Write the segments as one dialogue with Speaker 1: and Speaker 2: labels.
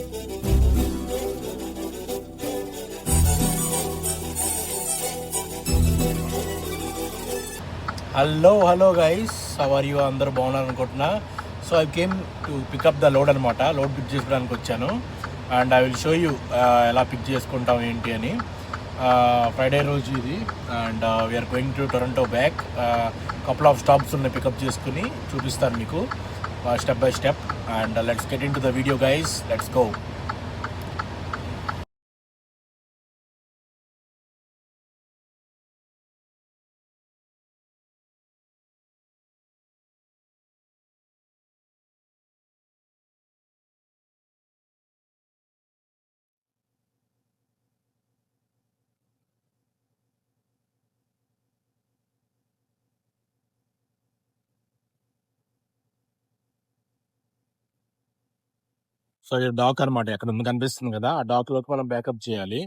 Speaker 1: Hello hello guys how are you అందరూ బాగున్నారు అనుకుంటున్నా. So I came to pick up the load అనమాట load pick చేసుకోవడానికి వచ్చాను. And I will show you ఎలా పిక్ చేసుకుంటాం ఏంటి అని. Uh, ఫ్రైడే రోజు ఇది. And we're going to Toronto back couple of stops ఉన్నాయి పికప్ చేసుకుని. చూపిస్తాను మీకు. Step by step and uh, let's get into the video guys. Let's go. So ఇది డాక్ అనమాట ఎక్కడ ఉంది కనిపిస్తుంది కదా! ఆ డాక్లోకి మనం బ్యాకప్ చేయాలి.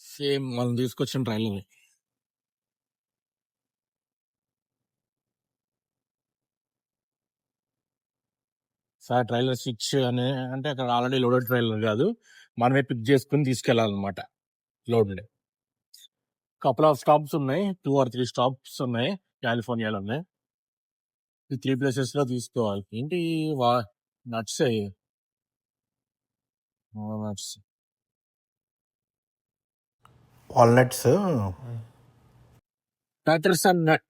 Speaker 1: సేమ్ మనం తీసుకొచ్చిన ట్రైలర్ సార్ ట్రైలర్ స్విచ్ అని అంటే అక్కడ ఆల్రెడీ లోడెడ్ ట్రైలర్ కాదు. మనమే పిక్ చేసుకుని తీసుకెళ్ళాలన్నమాట లోడ్ కపుల్ ఆఫ్ స్టాప్స్ ఉన్నాయి. టూ ఆర్ త్రీ స్టాప్స్ ఉన్నాయి. కాలిఫోర్నియాలో ఉన్నాయి. ఈ త్రీ ప్లేసెస్లో తీసుకోవాలి. ఏంటి వా nuts nuts walnuts Patterson nut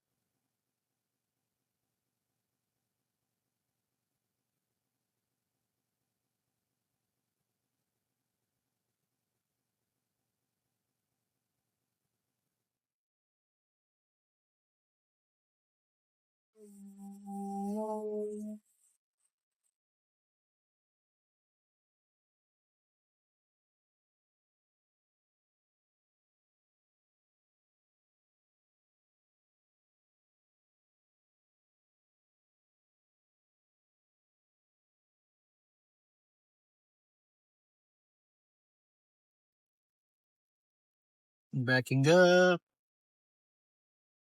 Speaker 1: backing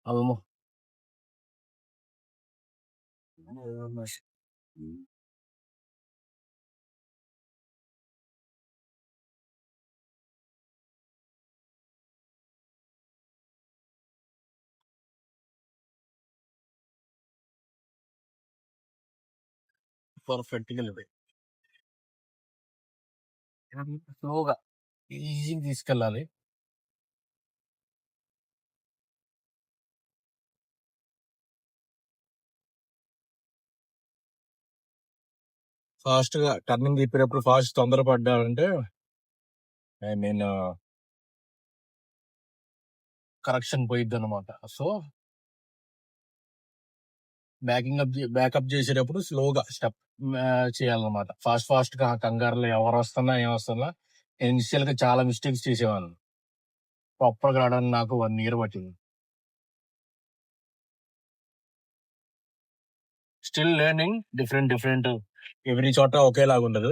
Speaker 1: అల్మో పర్ఫెక్ట్గా లేవు స్లోగా ఈజీగా తీసుకెళ్ళాలి ఫాస్ట్గా టర్నింగ్ తిప్పేటప్పుడు ఫాస్ట్ తొందరపడ్డారంటే ఐ మీన్ కరెక్షన్ పోయిద్ది అనమాట సో బ్యాకింగ్ అప్ బ్యాకప్ చేసేటప్పుడు స్లోగా స్టెప్ చేయాలన్నమాట. ఫాస్ట్ ఫాస్ట్గా కంగారులో ఎవరు వస్తున్నా ఏం వస్తున్నా నేను ఇనిషియల్గా చాలా మిస్టేక్స్ చేసేవాడిని ప్రాపర్గా రావడానికి నాకు వన్ ఇయర్ పట్టింది. స్టిల్ లెర్నింగ్ డిఫరెంట్ డిఫరెంట్ ఎవరి చోట ఒకేలాగా ఉండదు.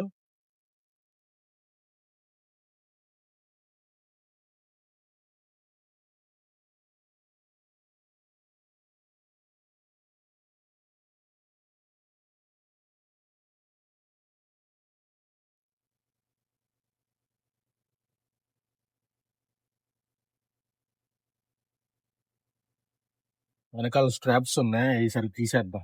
Speaker 1: వెనకాల స్ట్రాప్స్ ఉన్నాయి. ఈసారి తీసేద్దాం.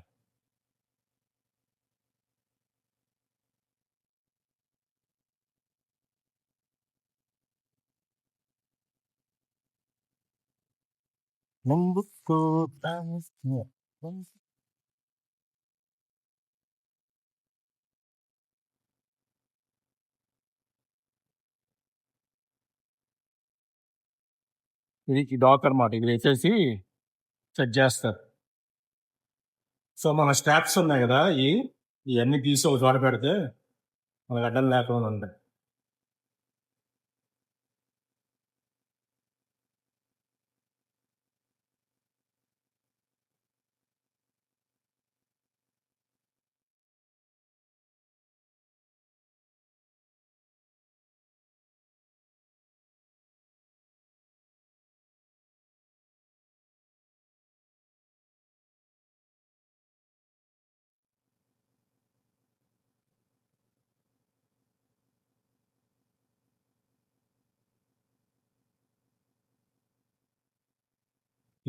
Speaker 1: ముందుకు ఇది డాక్ అనమాట ఇది వేసేసి సెట్ చేస్తారు. సో మన స్టాప్స్ ఉన్నాయి కదా ఈ ఇవన్నీ తీసి ఒక చోట పెడితే మనకు అడ్డం లేకుండా ఉంటాయి.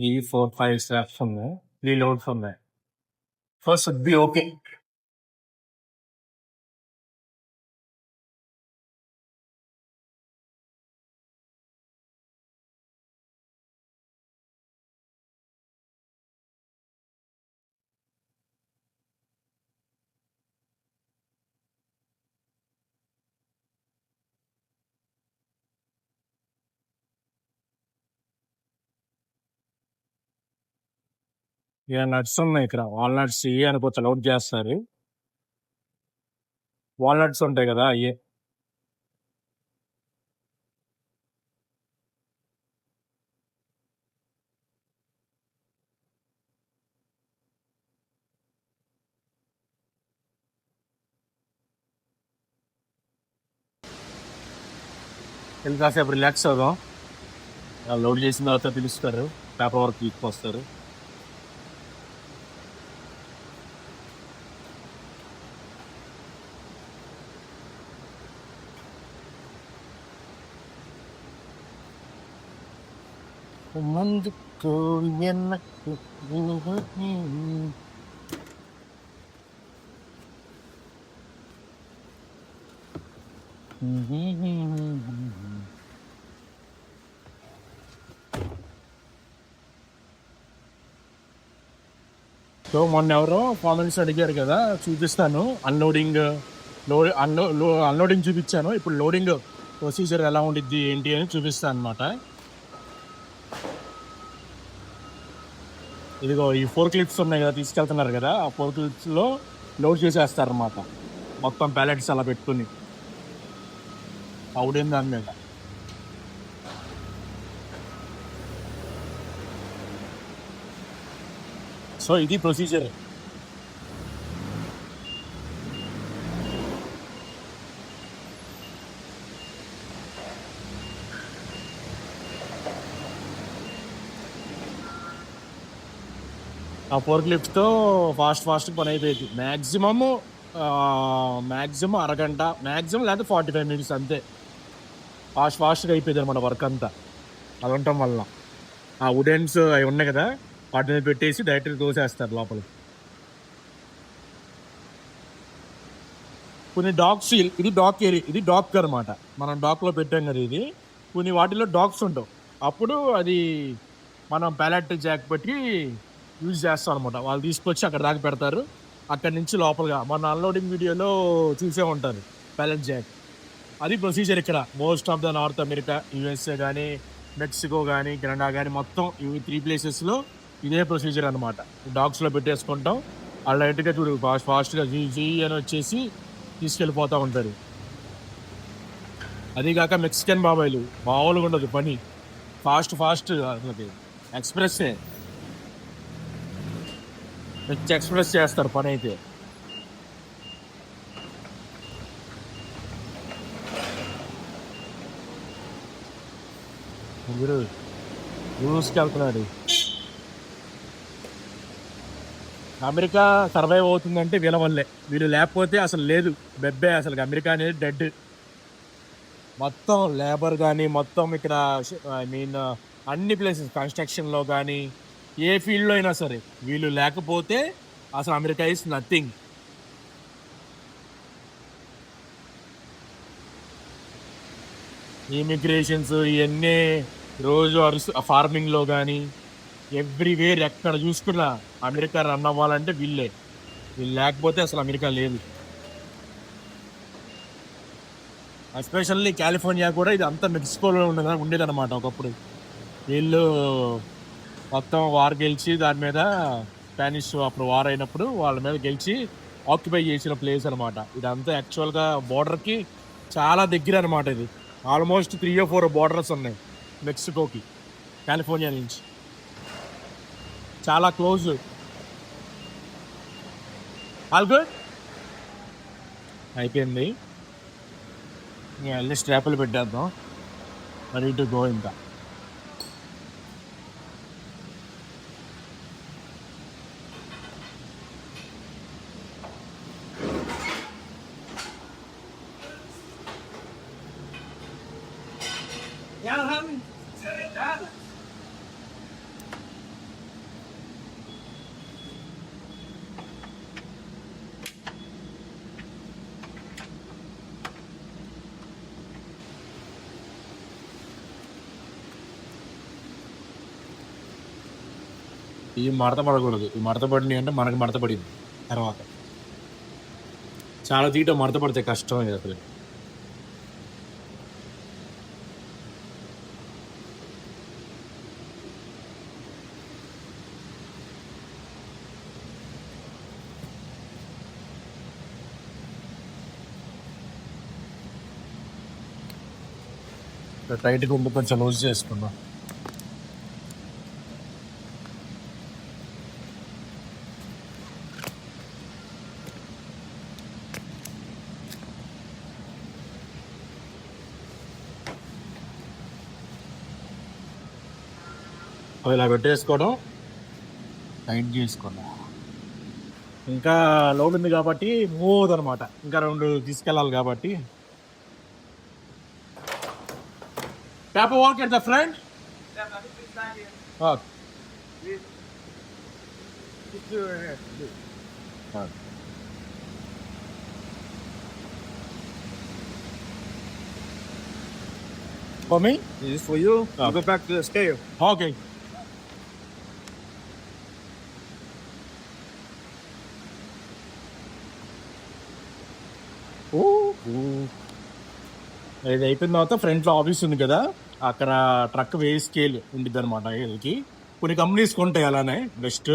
Speaker 1: త్రీ ఫోర్ ఫైవ్ స్లాబ్స్ ఉన్నాయి త్రీ లోడ్స్ ఉన్నాయి ఫస్ట్ వుడ్ బి ఓకే ఇక నట్స్ ఉన్నాయి ఇక్కడ. వాల్నట్స్ ఇవి అనుకోవచ్చు లోడ్ చేస్తారు. వాల్నట్స్ ఉంటాయి కదా అయ్యే. వెళ్ళి కాసేపు రిలాక్స్ అవుదాం. లోడ్ చేసిన తర్వాత పిలుస్తారు. పేపర్ వర్క్ తీసుకొస్తారు. ముందుకు వెనక్కు సో మొన్న ఎవరో కామెంట్స్ అడిగారు కదా చూపిస్తాను. అన్లోడింగ్ లోడ్ అన్లో అన్లోడింగ్ చూపించాను. ఇప్పుడు లోడింగ్ ప్రొసీజర్ ఎలా ఉండిద్ది ఏంటి అని చూపిస్తాను అనమాట ఇదిగో ఈ ఫోర్ క్లిప్స్ ఉన్నాయి కదా తీసుకెళ్తున్నారు కదా ఆ ఫోర్ క్లిప్స్లో లోడ్ చేసేస్తారన్నమాట. మొత్తం ప్యాలెట్స్ అలా పెట్టుకుని. అవుడేం దాని మీద. సో ఇది ప్రొసీజర్ ఆ ఫోర్ లిఫ్ట్తో ఫాస్ట్ ఫాస్ట్ పని అయిపోయింది. మ్యాక్సిమమ్ మ్యాక్సిమం అరగంట మ్యాక్సిమం లేకపోతే ఫార్టీ ఫైవ్ మినిట్స్ అంతే. ఫాస్ట్ ఫాస్ట్గా అయిపోయింది అనమాట వర్క్ అంతా. అలా ఉండటం వల్ల. ఆ ఉడెన్స్ అవి ఉన్నాయి కదా వాటి మీద పెట్టేసి డైరెక్ట్గా తోసేస్తారు లోపల కొన్ని డాగ్స్ ఇది డాక్ ఏరియా ఇది డాక్ అనమాట. మనం డాక్లో పెట్టాం కదా ఇది. కొన్ని వాటిలో డాగ్స్ ఉంటావు అప్పుడు అది మనం ప్యాలెట్ జాక్ పెట్టి యూజ్ చేస్తాం అనమాట వాళ్ళు తీసుకొచ్చి అక్కడ దాకా పెడతారు. అక్కడి నుంచి లోపలగా మన అన్లోడింగ్ వీడియోలో చూసే ఉంటారు. బ్యాలెన్స్ జాక్ అది ప్రొసీజర్ ఇక్కడ. Most of the North America USA కానీ మెక్సికో కానీ కెనడా కానీ మొత్తం ఇవి త్రీ ప్లేసెస్లో ఇదే ప్రొసీజర్ అనమాట డాగ్స్లో పెట్టేసుకుంటాం. వాళ్ళు లైట్గా చూడు ఫాస్ట్ ఫాస్ట్గా జీ జీ అని వచ్చేసి తీసుకెళ్ళిపోతూ ఉంటారు. అదిగాక మెక్సికన్ బాబాయిలు మామూలుగా ఉండదు పని. ఫాస్ట్ ఫాస్ట్ అసలు ఎక్స్ప్రెస్సే మంచి ఎక్స్ప్రెస్ చేస్తారు పని అయితే. మీరు యూస్కి వెళ్తున్నాడు. అమెరికా సర్వైవ్ అవుతుందంటే వీళ్ళ వల్లే. వీళ్ళు లేకపోతే అసలు లేదు. బెబ్బే అసలు అమెరికా అనేది డెడ్. మొత్తం లేబర్ కానీ మొత్తం ఇక్కడ ఐ మీన్ అన్ని ప్లేసెస్ కన్స్ట్రక్షన్లో కానీ ఏ ఫీల్డ్లో అయినా సరే వీళ్ళు లేకపోతే అసలు అమెరికా ఇస్ నథింగ్ ఇమిగ్రేషన్స్ ఇవన్నీ రోజు అరుసు ఫార్మింగ్లో కానీ ఎవ్రీవేర్ ఎక్కడ చూసుకున్నా అమెరికా రన్ అవ్వాలంటే వీళ్ళే. వీళ్ళు లేకపోతే అసలు అమెరికా లేదు. ఎస్పెషల్లీ కాలిఫోర్నియా కూడా ఇది అంతా మెక్సికోలో ఉండేది ఉండేదన్నమాట ఒకప్పుడు. వీళ్ళు మొత్తం వార్ గెలిచి దాని మీద స్పానిష్ అప్పుడు వార్ అయినప్పుడు వాళ్ళ మీద గెలిచి ఆక్యుపై చేసిన ప్లేస్ అనమాట ఇదంతా యాక్చువల్గా బార్డర్కి చాలా దగ్గర అనమాట ఇది. Almost three or four borders ఉన్నాయి మెక్సికోకి కాలిఫోర్నియా నుంచి. చాలా క్లోజ్. All good? అయిపోయింది. ఇంకా వెళ్ళి స్ట్రాపులు పెట్టేద్దాం. మరి ఇటు గో ఇంకా. ఈ మడత పడకూడదు. ఈ మడత పడినాయి అంటే మనకి మడత పడింది. తర్వాత చాలా తీయటం మడత పడితే కష్టం అసలు. రైట్ గుండు కొంచెం లూజ్ చేసుకున్నాం ఇలా పెట్టేసుకోవడం టైట్ చేసుకోవడం ఇంకా లోడ్ ఉంది కాబట్టి మూవ్ అనమాట ఇంకా రెండు తీసుకెళ్ళాలి కాబట్టి paper work at the front For me?
Speaker 2: This is for you.
Speaker 1: Ah.
Speaker 2: Go back to the scale.
Speaker 1: Okay. ఇది అయిపోయిన తర్వాత ఫ్రంట్లో ఆఫీస్ ఉంది కదా అక్కడ ట్రక్ వే స్కేల్ ఉండిద్ది అనమాట వీళ్ళకి కొన్ని కంపెనీస్ కొంటాయి అలానే బెస్ట్.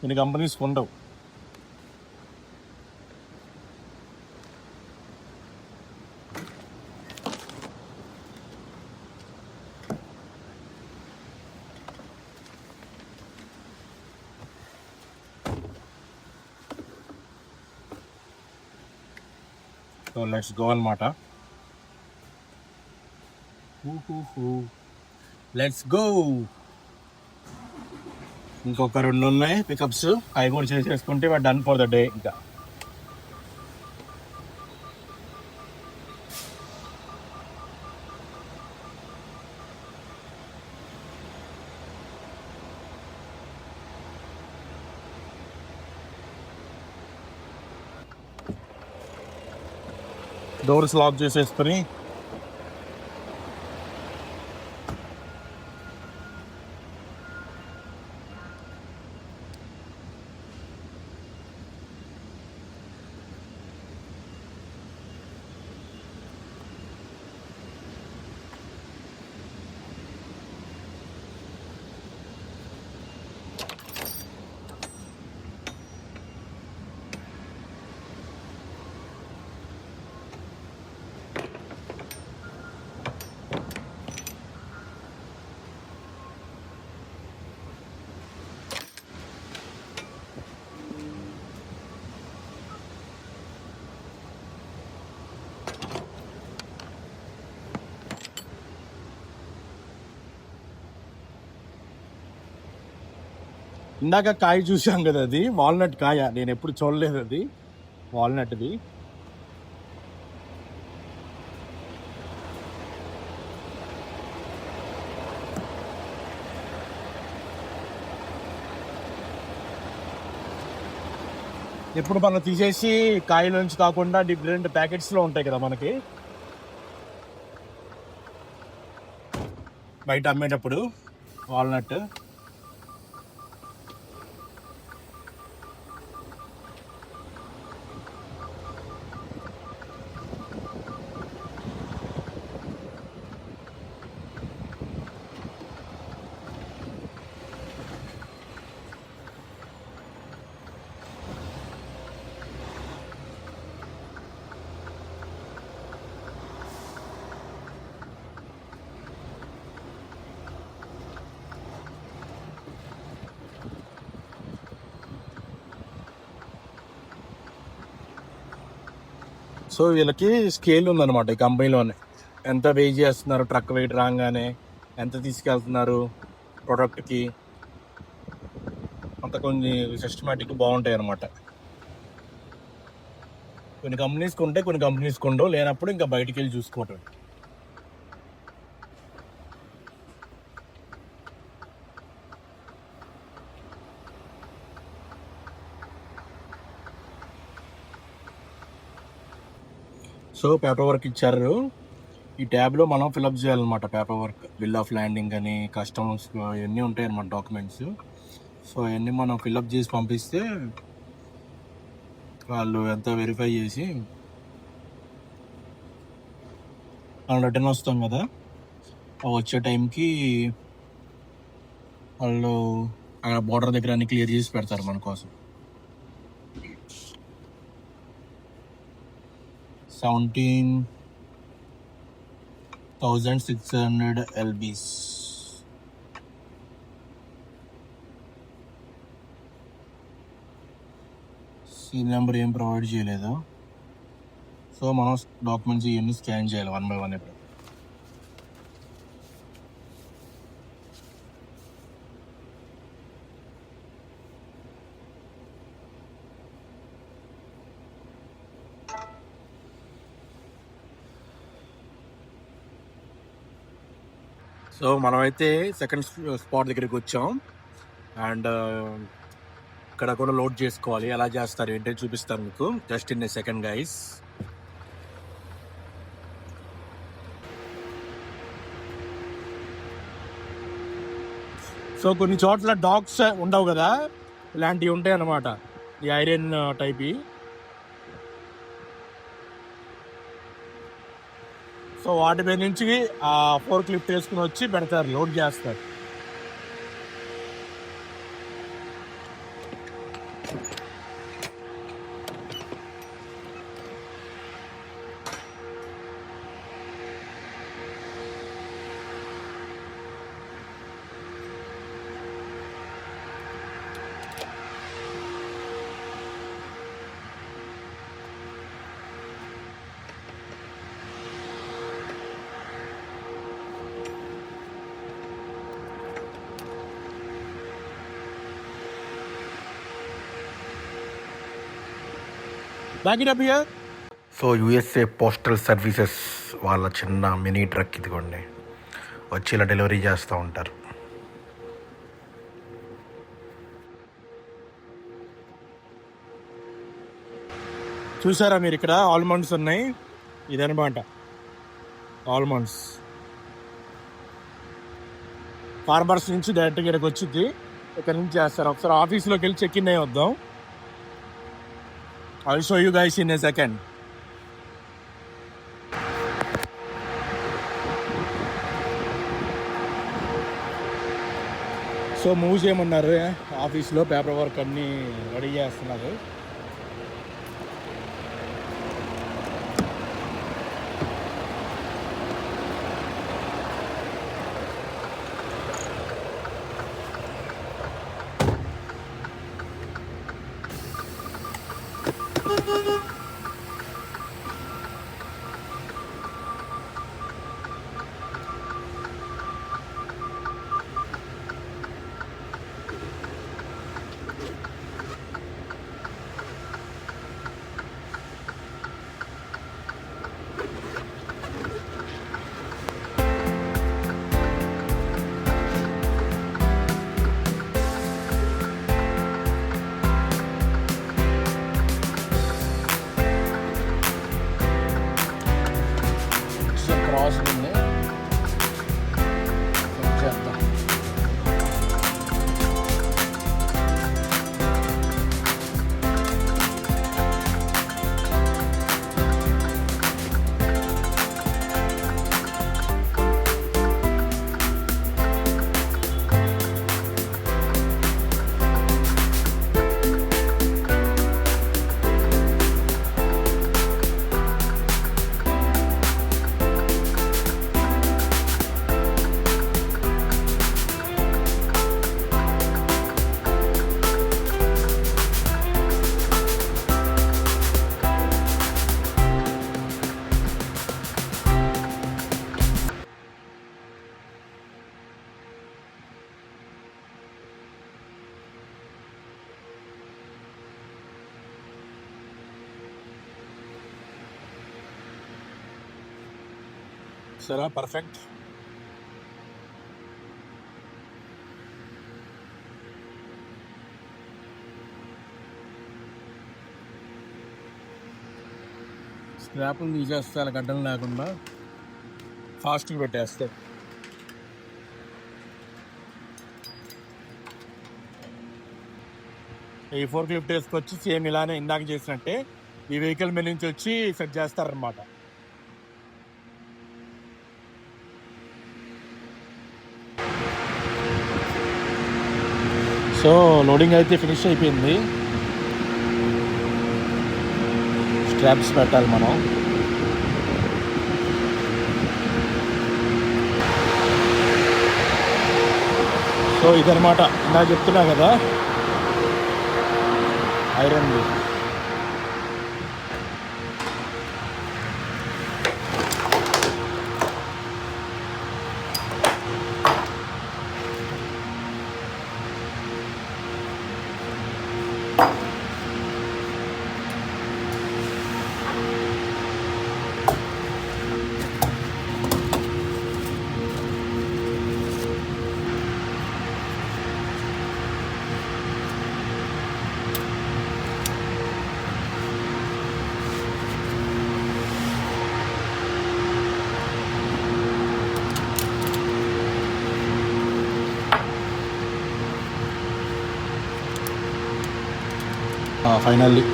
Speaker 1: కొన్ని కంపెనీస్ కొండవు. సో లెట్స్ గో అనమాట లెట్స్ గో. ఇంకొక రెండు ఉన్నాయి పికప్స్ అవి కూడా చేసేసుకుంటే డన్ ఫర్ ద డే ఇంకా. డోర్స్ లాక్ చేసేసుకుని ఇందాక కాయ చూసాం కదా అది. వాల్నట్ కాయ. నేను ఎప్పుడు చూడలేదు అది. వాల్నట్ది. ఇప్పుడు మనం తీసేసి కాయలోంచి నుంచి కాకుండా డిఫరెంట్ ప్యాకెట్స్లో ఉంటాయి కదా మనకి. బయట అమ్మేటప్పుడు వాల్నట్. సో వీళ్ళకి స్కేల్ ఉందన్నమాట ఈ కంపెనీలోనే. ఎంత వే చేస్తున్నారు ట్రక్ వెయిట్ రాగానే ఎంత తీసుకెళ్తున్నారు ప్రొడక్ట్కి అంత కొన్ని సిస్టమేటిక్ బాగుంటాయి అన్నమాట కొన్ని కంపెనీస్కి ఉంటే కొన్ని కంపెనీస్ ఉండవు లేనప్పుడు ఇంకా బయటికి వెళ్ళి చూసుకోవటం సో పేపర్ వర్క్ ఇచ్చారు. ఈ ట్యాబ్లో మనం ఫిలప్ చేయాలన్నమాట paper work bill of landing అని కస్టమర్స్ ఇవన్నీ ఉంటాయి అన్నమాట డాక్యుమెంట్స్ సో అవన్నీ మనం ఫిల్అప్ చేసి పంపిస్తే వాళ్ళు ఎంత వెరిఫై చేసి మనం రిటర్న్ వస్తాం కదా. వచ్చే టైంకి వాళ్ళు అక్కడ బోర్డర్ దగ్గర అన్ని క్లియర్ చేసి పెడతారు మన కోసం. Seventeen thousand six hundred LBs seal number ఏం ప్రొవైడ్ చేయలేదు. సో మనం డాక్యుమెంట్స్ ఇవన్నీ స్కాన్ చేయాలి వన్ బై వన్ ఇప్పుడు. సో మనమైతే సెకండ్ స్పాట్ దగ్గరికి వచ్చాం. అండ్ ఇక్కడ కూడా లోడ్ చేసుకోవాలి. ఎలా చేస్తారు ఏంటంటే చూపిస్తాను మీకు. Just in a second guys. So కొన్ని చోట్ల డాగ్స్ ఉండవు కదా. ఇలాంటివి ఉంటాయి అన్నమాట ఈ ఐరన్ టైప్ సో వాటి మీద నుంచి ఆ ఫోర్ క్లిప్ వేసుకుని వచ్చి పెడతారు లోడ్ చేస్తారు. Back it up here
Speaker 2: so USA postal services వాళ్ళ చిన్న మినీ ట్రక్ ఇదిగోండి. వచ్చి ఇలా డెలివరీ చేస్తూ ఉంటారు.
Speaker 1: చూసారా మీరు ఇక్కడ? ఆల్మండ్స్ ఉన్నాయి. ఇదనమాట ఆల్మండ్స్ ఫార్మర్స్ నుంచి డైరెక్ట్గా ఇక్కడికి వచ్చింది ఇక్కడ నుంచి చేస్తారు. ఒకసారి ఆఫీస్లోకి వెళ్ళి చెక్ ఇన్ అయ్యి వద్దాం. I'll show you guys in a second. So move చేయమన్నారు ఆఫీస్లో పేపర్ వర్క్ అన్నీ రెడీ చేస్తున్నారు 나가시겠네. సరే పర్ఫెక్ట్ స్క్రాపులు తీసేస్తారు అలా గడ్డం లేకుండా ఫాస్ట్గా పెట్టేస్తే. ఈ ఫోర్ క్లిఫ్ట్ వేసుకొచ్చి సేమ్ ఇలానే ఇందాక చేసినట్టే ఈ వెహికల్ మీద నుంచి వచ్చి సెట్ చేస్తారనమాట సో లోడింగ్ అయితే ఫినిష్ అయిపోయింది. స్ట్రాప్స్ పెట్టాలి మనం. సో ఇదనమాట ఇలా చెప్తున్నా కదా. ఐరన్ ఫైనల్లీ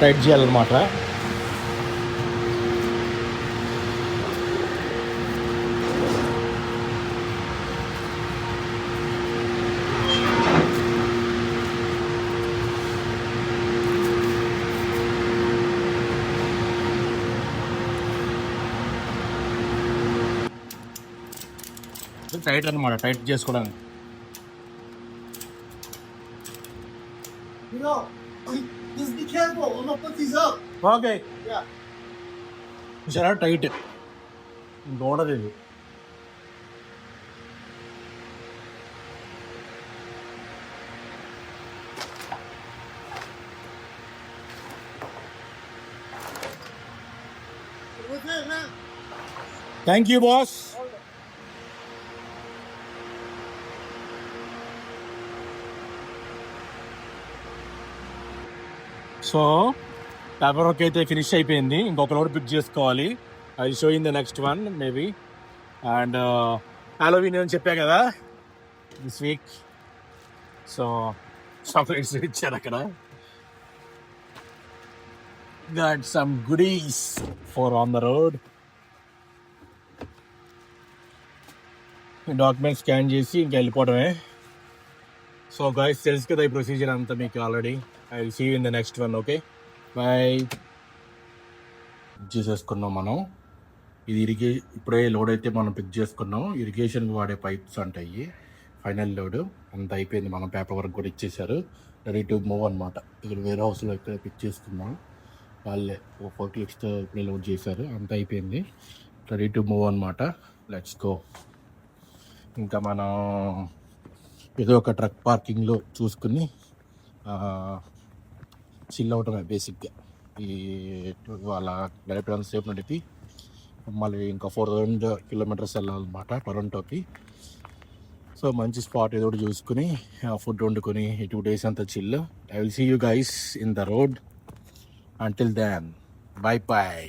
Speaker 1: టైట్ చేయాలన్నమాట టైట్ అనమాట టైట్ చేసుకోవడానికి
Speaker 3: You know, just be careful. I'm gonna put
Speaker 1: so paper work అయితే ఫినిష్ అయిపోయింది. ఇంకొక లోడ్ పిక్ చేసుకోవాలి. I show in the next one maybe and Halloween అని చెప్పా కదా దిస్ వీక్ సో చాక్లెట్స్ ఇచ్చారు అక్కడ. Got some goodies for on the road document scan చేసి ఇంకా వెళ్ళిపోవడమే. సో గాయస్ తెలుసు కదా ఈ ప్రొసీజర్ అంతా మీకు already I will see in the next one okay bye చేసేసుకున్నాం మనం. ఇది ఇరిగే ఇప్పుడే లోడ్ అయితే మనం పిక్ చేసుకున్నాం. ఇరిగేషన్కి వాడే పైప్స్ అంటాయి. ఫైనల్ లోడ్ అంత అయిపోయింది. మనం పేపర్ వర్క్ కూడా ఇచ్చేసారు రెడీ టు మూవ్ అనమాట ఇక్కడ వేరే హౌస్లో ఇక్కడ పిక్ చేసుకున్నాం. వాళ్ళే ఫోర్ క్లిక్స్తో ఇప్పుడే లోడ్ చేశారు. అంత అయిపోయింది. రెడీ టు మూవ్ అనమాట లెట్స్ గో ఇంకా మనం ఏదో ఒక ట్రక్ పార్కింగ్లో చూసుకుని చిల్ అవటమే బేసిక్గా ఈ వాళ్ళ డైరెక్ట్ సేపు నడిపి మళ్ళీ ఇంకా ఫోర్ థౌజండ్ కిలోమీటర్స్ వెళ్ళాలన్నమాట టొరంటోకి సో మంచి స్పాట్ ఏదో ఒకటి చూసుకుని ఫుడ్ వండుకొని ఈ టూ డేస్ అంతా chill I will see you guys in the road until then bye bye